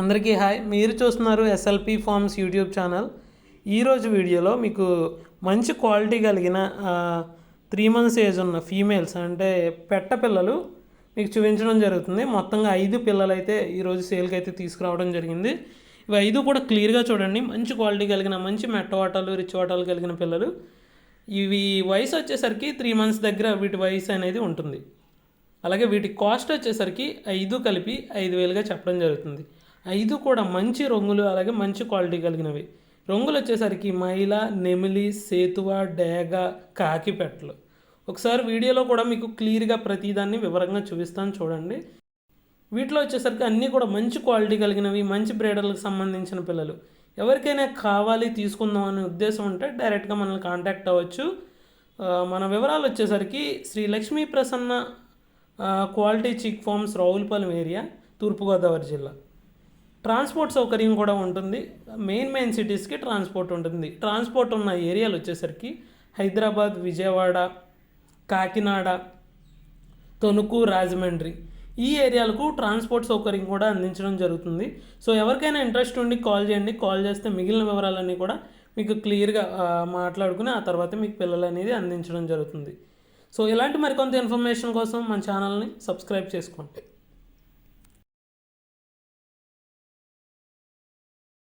అందరికీ హాయ్. మీరు చూస్తున్నారు ఎస్ఎల్పి ఫార్మ్స్ యూట్యూబ్ ఛానల్. ఈరోజు వీడియోలో మీకు మంచి క్వాలిటీ కలిగిన త్రీ మంత్స్ ఏజ్ ఉన్న ఫీమేల్స్ అంటే పెట్ట పిల్లలు మీకు చూపించడం జరుగుతుంది. మొత్తంగా ఐదు పిల్లలు అయితే ఈరోజు సేల్కి అయితే తీసుకురావడం జరిగింది. ఇవి ఐదు కూడా క్లియర్గా చూడండి. మంచి క్వాలిటీ కలిగిన మంచి మెట్ట వాటాలు రిచ్ వాటాలు కలిగిన పిల్లలు. ఇవి వయసు వచ్చేసరికి త్రీ మంత్స్ దగ్గర వీటి వయసు అనేది ఉంటుంది. అలాగే వీటి కాస్ట్ వచ్చేసరికి ఐదు కలిపి ఐదు వేలుగా చెప్పడం జరుగుతుంది. ఐదు కూడా మంచి రంగులు అలాగే మంచి క్వాలిటీ కలిగినవి. రంగులు వచ్చేసరికి మైల నెమిలి సేతువ డేగ కాకి పెట్టలు. ఒకసారి వీడియోలో కూడా మీకు క్లియర్గా ప్రతిదాన్ని వివరంగా చూపిస్తాను చూడండి. వీటిలో వచ్చేసరికి అన్నీ కూడా మంచి క్వాలిటీ కలిగినవి మంచి బ్రీడర్లకు సంబంధించిన పిల్లలు. ఎవరికైనా కావాలి తీసుకుందాం అనే ఉద్దేశం ఉంటే డైరెక్ట్గా మనల్ని కాంటాక్ట్ అవ్వచ్చు. మన వివరాలు వచ్చేసరికి Sri Lakshmi Prasanna quality chick farms Ravulapalem area Turpu Godavari జిల్లా. ట్రాన్స్పోర్ట్ సౌకర్యం కూడా ఉంటుంది. మెయిన్ మెయిన్ సిటీస్కి ట్రాన్స్పోర్ట్ ఉంటుంది. ట్రాన్స్పోర్ట్ ఉన్న ఏరియాలు వచ్చేసరికి హైదరాబాద్ విజయవాడ కాకినాడ తణుకు రాజమండ్రి ఈ ఏరియాలకు ట్రాన్స్పోర్ట్ సౌకర్యం కూడా అందించడం జరుగుతుంది. సో ఎవరికైనా ఇంట్రెస్ట్ ఉండి కాల్ చేయండి. కాల్ చేస్తే మిగిలిన వివరాలన్నీ కూడా మీకు క్లియర్గా మాట్లాడుకుని ఆ తర్వాత మీకు పిల్లలు అనేది అందించడం జరుగుతుంది. సో ఇలాంటి మరికొంత ఇన్ఫర్మేషన్ కోసం మన ఛానల్ని సబ్స్క్రైబ్ చేసుకోండి.